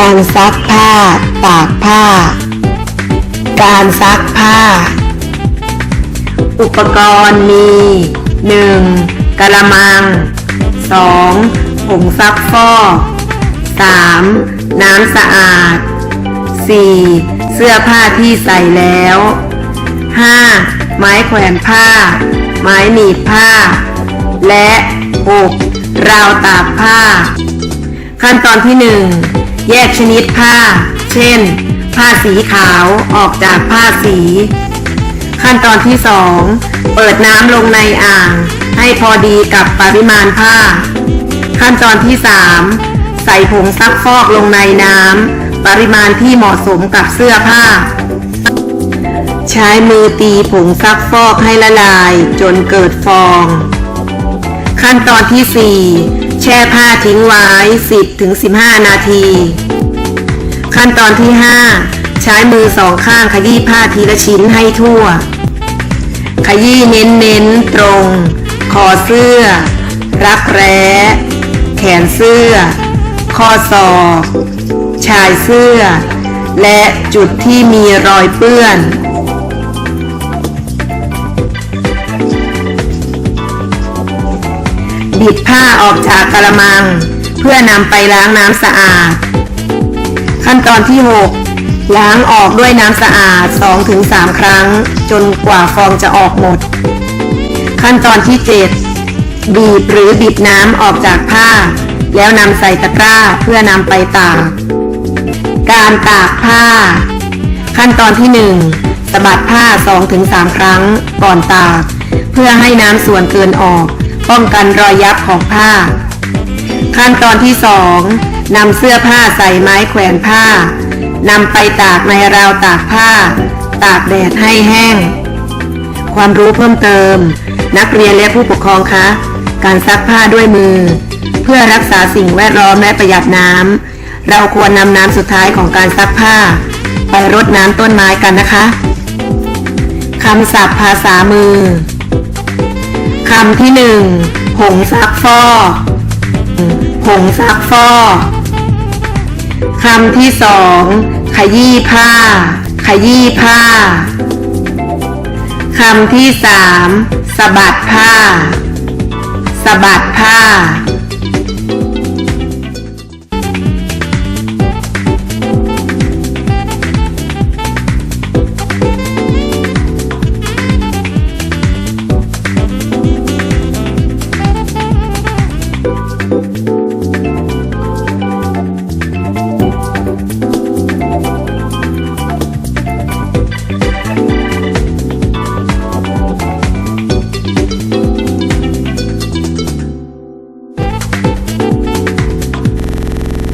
การซักผ้า ตากผ้า การซักผ้า อุปกรณ์มี 1. กระมัง 2. ผงซักฟอก 3. น้ำสะอาด 4. เสื้อผ้าที่ใส่แล้ว 5. ไม้แขวนผ้า ไม้หนีบผ้า และ 6. ราวตากผ้า ขั้นตอนที่ 1 แยกชนิดผ้า เช่น ผ้าสีขาวออกจากผ้าสี ขั้นตอนที่ 2 เปิดน้ำลงในอ่าง ให้พอดีกับปริมาณผ้า ขั้นตอนที่ 3 ใส่ผงซักฟอกลงในน้ำปริมาณที่เหมาะสมกับเสื้อผ้า ใช้มือตีผงซักฟอกให้ละลายจนเกิดฟอง ขั้นตอนที่ 4 แช่ผ้าทิ้งไว้ 10-15 นาที ขั้นตอนที่ 5 ใช้มือสองข้างขยี้ผ้าทีละชิ้นให้ทั่ว ขยี้เน้นเน้นตรง คอเสื้อ รักแร้ แขนเสื้อ ข้อศอก ชายเสื้อ และจุดที่มีรอยเปื้อน บิดผ้าออกจากกระมัง เพื่อนำไปล้างน้ำสะอาด ขั้นตอนที่ 6 ล้างออกด้วยน้ำสะอาด 2-3 ครั้ง จนกว่าฟองจะออกหมด ขั้นตอนที่ 7 บีบหรือบิดน้ำออกจากผ้า แล้วนำใส่ตะกร้าเพื่อนำไปตาก การตากผ้า ขั้นตอนที่ 1สะบัดผ้า 2-3 ครั้งก่อนตาก เพื่อให้น้ำส่วนเกินออก ป้องกันรอยยับของผ้า ขั้นตอนที่2นำเสื้อผ้าใส่ไม้แขวนผ้านำไปตากในราวตากผ้า ตากแดดให้แห้ง ความรู้เพิ่มเติม นักเรียนและผู้ปกครองคะ การซักผ้าด้วยมือ เพื่อรักษาสิ่งแวดล้อมและประหยัดน้ำเราควรนำน้ำสุดท้ายของการซักผ้า ไปรดน้ำต้นไม้กันนะคะคำศัพท์ภาษามือำที่หนึ่งผงซักฟอกผงซักฟอกคำที่สองขยี้ผ้า ขยี้ผ้าคำที่สามสะบัดผ้า สะบัดผ้า